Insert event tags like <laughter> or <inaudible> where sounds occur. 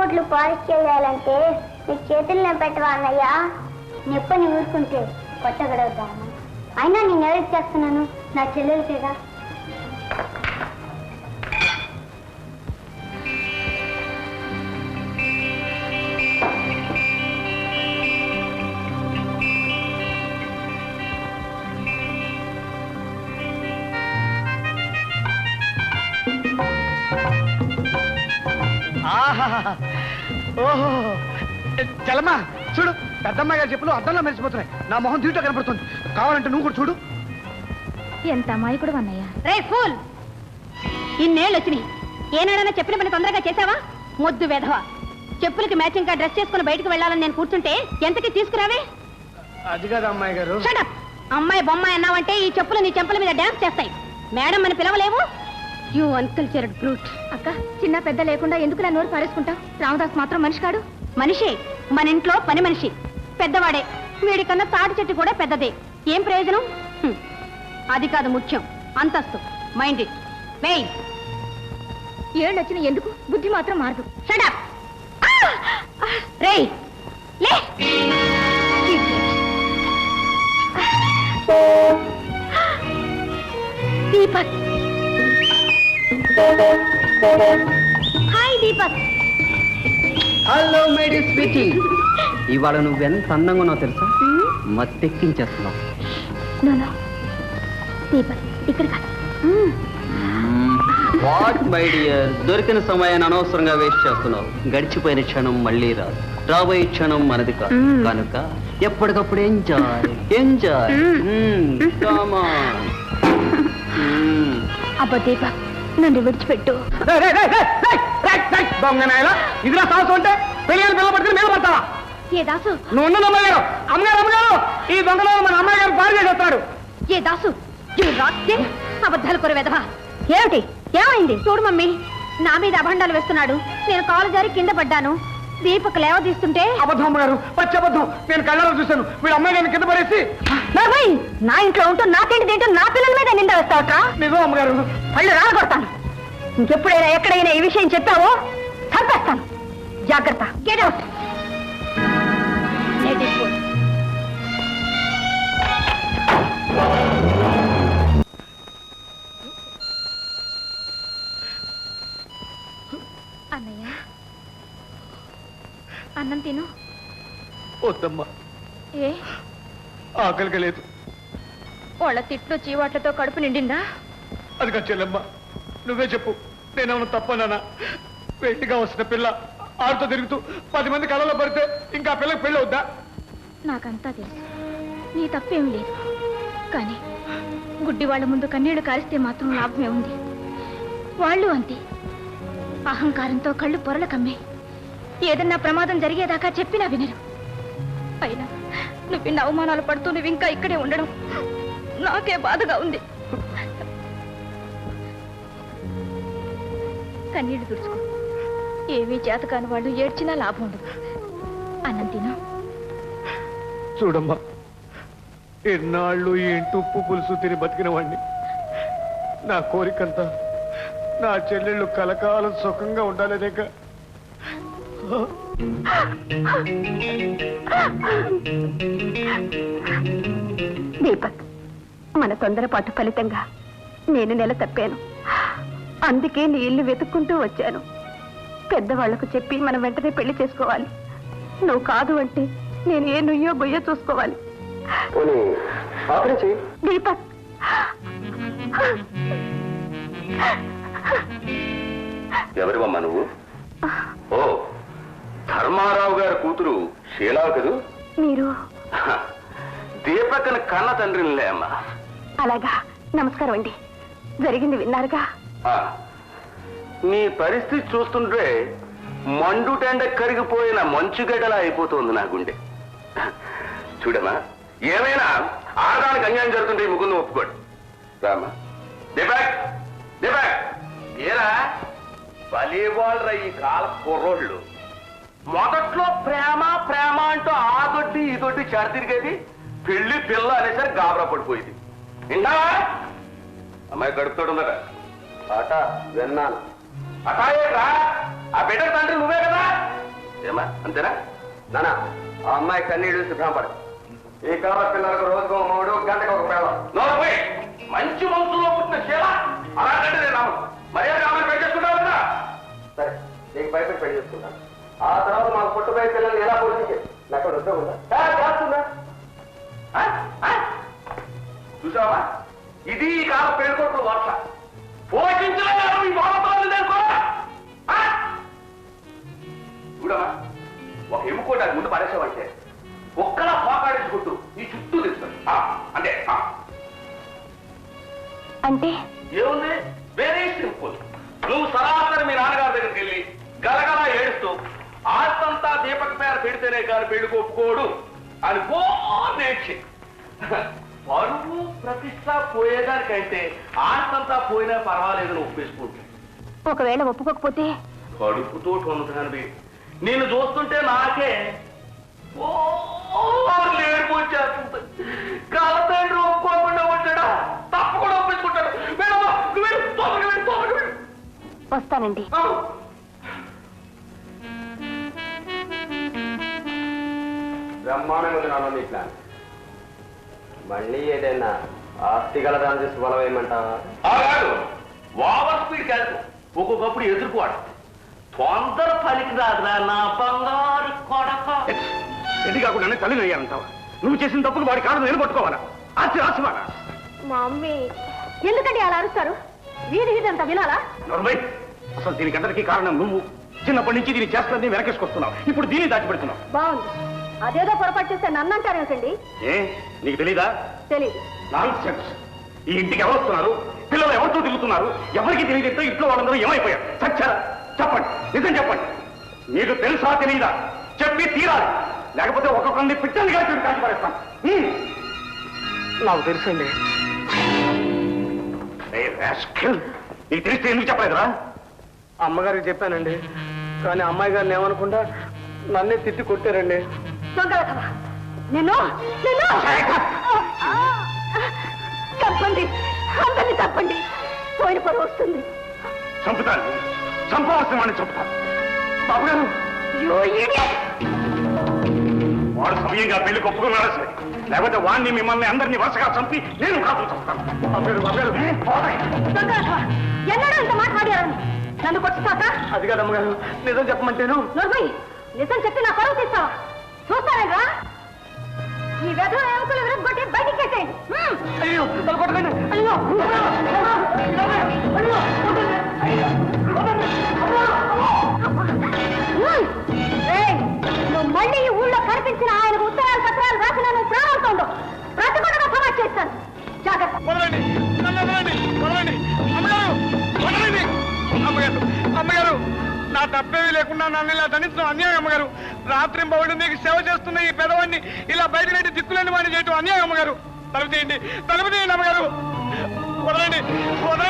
బొట్లు పాలిష్ చేయాలంటే నీ చేతుల్లో పెట్టవా అన్నయ్యా నెప్పని ఊరుకుంటే కొట్టగడవుతాను అయినా నేను ఎవరికి చేస్తున్నాను? నా చెల్లెలకేగా? ఆహాహా. ఓహో. చలమా చూడు పెద్దమ్మాయి గారి చెప్పులు అద్దంలో మెరిసిపోతున్నాయి. నా మొహం దీంట్లో కనపడుతుంది. కావాలంటే నువ్వు కూడా చూడు. ఎంత అమాయకుడు అన్నయ్య. రే ఫూల్! ఇన్నేళ్ళు వచ్చినాయి. ఏనాడైనా చెప్పిన పని తొందరగా చేసావా మొద్దు వెధవ. చెప్పులకి మ్యాచింగ్గా డ్రెస్ చేసుకుని బయటకు వెళ్ళాలని నేను కూర్చుంటే ఎంతకి తీసుకురావే? అది కాదు అమ్మాయి గారు. షటప్ అమ్మాయి బొమ్మాయి అన్నావంటే ఈ చెప్పులు నీ చెంపల మీద డాన్స్ చేస్తాయి. మేడం అని పిలవలేవు? You uncultured brute. అక్క చిన్న పెద్ద లేకుండా ఎందుకు నా నోరు పారేసుకుంటావు? రామదాస్ మాత్రం మనిషి కాడు మనిషి మన ఇంట్లో పని మనిషి. పెద్దవాడే వీడికన్నా తాటి చెట్టు కూడా పెద్దదే. ఏం ప్రయోజనం. అది కాదు ముఖ్యం అంతస్తు. Mind it. వేయ్. ఏళ్ళు వచ్చిన ఎందుకు? బుద్ధి మాత్రం మారదు. రేయ్. లే. దీపక్ హాయ్ దీపక్. హలో మేడీ స్వీటీ. ఇవాళ నువ్వెంత అందంగా ఉన్నావు తెలుసా? మత్తెక్కించేస్తున్నావు. నోనో దీపక్ ఇక్కడ కాదు వాట్ మై డియర్? దొరికిన సమయాన్ని అనవసరంగా వేస్ట్ చేస్తున్నావు. గడిచిపోయిన క్షణం మళ్ళీ రాదు. రాబోయే క్షణం మనది కాదు. కనుక ఎప్పటికప్పుడు ఎంజాయ్ ఎంజాయ్. అబ్బా దీపక్. నన్ను విడిచిపెట్టు. దొంగ సాహసం అంటే పెళ్ళి పిల్ల పట్టుకుని మీద పడతావా? ఏ దాసు? నువ్వు అమ్మగారు అమ్మగారు అమ్మగారు. ఈ దొంగలో మన అమ్మాయి గారు పాడు చేసేస్తాడు ఏ దాసు? రాత్రి అబద్ధాలు కొర వెధవా? ఏమిటి? ఏమైంది? చూడు మమ్మీ. నా మీద అభండాలు వేస్తున్నాడు. నేను కాలు జారి కింద పడ్డాను. దీపక్ లేవదీస్తుంటే? అబద్ధం అమ్మగారు పచ్చి అబద్ధం. నేను కళ్ళలో చూశాను. వీళ్ళ అమ్మాయి గారిని కింద పడేసి నా ఇంట్లో ఉంటూ నా తిండి తింటూ నా పిల్లల మీద నింద వేస్తావట్రా? నిజం అమ్మగారు. పళ్ళు రాలగొడతాను. ఇంకెప్పుడైనా ఎక్కడైనా ఈ విషయం చెప్పావో చంపేస్తాను. జాగ్రత్త. గెట్ అవుట్ అన్నం తిను. వద్దమ్మా. ఏ? ఆకలిగా లేదు. వాళ్ళ తిట్లు చీవాట్లతో కడుపు నిండిందా? అది కాదు చెల్లెమ్మ నువ్వే చెప్పు. నేనేమన్నా తప్పనానా పెళ్ళిగా వస్తున్న పిల్ల ఆడుతో తిరుగుతూ పది మంది కళ్ళలో పడితే ఇంకా పిల్లకి పెళ్ళి అవుద్దా? నాకంతా తెలుసు. నీ తప్పేం లేదు. కానీ గుడ్డి వాళ్ళ ముందు కన్నీళ్ళు కారిస్తే మాత్రం లాభమే ఉంది. వాళ్ళు అంతే. అహంకారంతో కళ్ళు పొరల కమ్మే. ఏదన్నా ప్రమాదం జరిగేదాకా చెప్పినా వినరు. అయినా నువ్వు ఇన్ని అవమానాలు పడుతూ నువ్వు ఇంకా ఇక్కడే ఉండడం నాకే బాధగా ఉంది. కన్నీళ్ళు తుడుచుకో. ఏమీ చేతకాని వాళ్ళు ఏడ్చినా లాభం ఉండదు. అన్నం చూడమ్మా ఎన్నాళ్ళు ఈ ఇంటి ఉప్పు పులుసు తిని బతికిన వాడిని నా కోరికంతా నా చెల్లెళ్ళు కలకాలం సుఖంగా ఉండాలనేక దీపక్ మన తొందరపాటు ఫలితంగా నేను నెల తప్పాను. అందుకే నీ ఇల్లు వెతుక్కుంటూ వచ్చాను. పెద్దవాళ్ళకు చెప్పి మనం వెంటనే పెళ్ళి చేసుకోవాలి. నువ్వు కాదు అంటే నేను ఏ నుయ్యో బొయ్యో చూసుకోవాలి. దీపక్. ఎవరివమ్మా నువ్వు? ఓ ధర్మారావు గారి కూతురు శీలావు కదూ? మీరు? <laughs> దీపకన కన్న తండ్రినిలే అమ్మా. అలాగా నమస్కారం అండి. జరిగింది విన్నారుగా? నీ పరిస్థితి చూస్తుంటే మండుటెండ కరిగిపోయిన మంచుగడ్డలా అయిపోతుంది నా గుండె. చూడమ్మా ఏమైనా ఆడదానికి అన్యాయం జరుగుతుంటే ఈ ముగ్గురు ఒప్పుకోడు. రామా దీపక్ దీపక్ ఏరా? రా ఈ కాల కుర్రోళ్ళు. మొదట్లో ప్రేమ ప్రేమ అంటూ ఆ దొడ్డి ఈ దొడ్డి తిరిగేది. పెళ్ళి పిల్ల అనేసరికి గాబరా పడిపోయింది. వింటావా? అమ్మాయి గడుపుతాడుందట అట విన్నాను. అటాయేట్రా? ఆ బిడ్డ తండ్రి నువ్వే కదా? ఏమా అంతేనా? నానా ఆ అమ్మాయి కన్నీళ్ళు సిద్ధపడు ఈ కాల పిల్లలకు రోజుకు మూడు గంటకు ఒక పిల్ల నోర్మై మంచి వంశంలో పుట్టిన శీల అలాంటి నేను మర్యాద ఆమెను పెళ్ళి చేసుకుంటావు కదా సరే నీకు భయపడి పెళ్ళి చేసుకుంటాను. ఆ తర్వాత మాకు పుట్టుపోయే పిల్లల్ని ఎలా పోషించే? నాకు ఉద్యోగం ఉందా? చేస్తుందా? చూసావా? ఇది ఈ కాల పెళ్ళికొట్టు వర్ష పోషించలేదు ఈ చూడమ్మా ఒక ఎముకోట ముందు పడేసావంటే ఒక్కలా పోకాడేసుకుంటూ నీ చుట్టూ తెచ్చుకోండి అంటే ఆ. అంటే? ఏముంది? వెరీ సింపుల్ నువ్వు సరాసరి మీ నాన్నగారి దగ్గరికి వెళ్ళి గలగలా ఏడుస్తూ ఆస్తంతా దీపక్ పేర పెడితేనే కాదు పెళ్ళికి ఒప్పుకోడు అని పోనేక్షి పరువు ప్రతిష్ట పోయేదానికంటే ఆస్తంతా పోయినా పర్వాలేదు నువ్వు ఒప్పేసుకుంటే ఒకవేళ ఒప్పుకోకపోతే? కడుపుతో ఉండటానికి నేను చూస్తుంటే నాకే ఓ లేడుపు వచ్చేస్తుంది. కలతండ్రి ఒప్పుకోకుండా ఉంటాడా? తప్పకుండా ఒప్పించుకుంటాడు. వస్తానండి. బ్రహ్మాండంగా ఉంది నాన్న నీ ప్లాన్ మళ్ళీ ఏదైనా ఆస్తి గల దాని చూసి బలం వేయమంటావా? ఆ కాదు. ఓవర్ స్పీడ్ కాదు. ఒక్కొక్కప్పుడు ఎదుర్కోవడం తొందర పలికి రాదురా నా బంగారు కొడక. ఎది కాకుండా తల్లిని అయ్యానంటావా నువ్వు చేసిన తప్పులు వాడి కాదు నేను పట్టుకోవాలా ఆస్తి రాసివాలా మా మమ్మీ ఎందుకండి అలా అరుస్తారు? వీధి వీధి అంతా వినాలా? నర్మై అసలు దీనికందరికీ కారణం నువ్వు. చిన్నప్పటి నుంచి దీన్ని చేస్తున్నది వెనకేసుకొస్తున్నావు. ఇప్పుడు దీన్ని దాచిపెడుతున్నావు. బాగుంది. అదేదో పొరపాటు చేస్తే నన్ను అంటారేమిటండి ఏ? నీకు తెలీదా? తెలియదు సెన్స్ ఈ ఇంటికి ఎవరు వస్తున్నారు? పిల్లలు ఎవరితో తిరుగుతున్నారు? ఎవరికి తెలియదంటే ఇంట్లో వాళ్ళందరూ ఏమైపోయారు? చచ్చారా చెప్పండి. నిజం చెప్పండి. మీకు తెలుసా తెలియదా చెప్పి తీరాలి. లేకపోతే ఒక్కొక్కరిని పిట్టలు కాల్చి కాల్చి పడేస్తాను హ్మ్. నాకు తెలుసండి. నీకు తెలిస్తే ఎందుకు చెప్పలేదురా? అమ్మగారికి చెప్పానండి. కానీ అమ్మాయి గారిని ఏమనుకుంటా? నన్నే తిట్టి కొట్టారండి. దొంగలకవా నిన్ను? నిన్ను? తప్పండి అందరినీ తప్పండి పోయిన పరువు వస్తుంది. చంపుతాను చంపవలసిన వాడిని చంపుతాను బాబు గారు! వాడు సమయంగా పెళ్ళి ఒప్పుకున్నారా సరే. లేకపోతే వాడిని మిమ్మల్ని అందరినీ వరుసగా చంపి నేను కాదు చంపుతాను. బాబు గారు, బాబు గారు, పోతాయి. దొంగలకవా ఎన్నడూ ఇంత మాట్లాడారని నన్ను కొట్టుతాక అది కాదు అమ్మగారు నిజం చెప్పమంటేను. నిజం చెప్పి నా పరువు తీస్తావా? చూస్తానేగా ఈ వ్యధ ఎముకలు విరగొట్టి బయటికి పెట్టేయండి హ్మ్. అయ్యో కొట్టకండి. అయ్యో నువ్వు మళ్ళీ ఈ ఊళ్ళో కనిపించిన ఆయనకు ఉత్తరాలు పత్రాలు రాసి నన్ను ప్రాణాలతో ఉండవు ప్రతికొండగా సమాజ్ చేస్తాను. జాగ్రత్త. అమ్మగారు అమ్మగారు నా తప్పేమీ లేకుండా నన్ను ఇలా దండించడం అన్యాయం అమ్మగారు. రాత్రి బౌడు మీకు సేవ చేస్తున్న ఈ పెదవాన్ని ఇలా బయట పెట్టి దిక్కులేని వాడిని చేయటం అన్యాయం అమ్మగారు. తలుపు తీయండి. తలుపు తీయండి అమ్మగారు. వదలండి. వదలండి.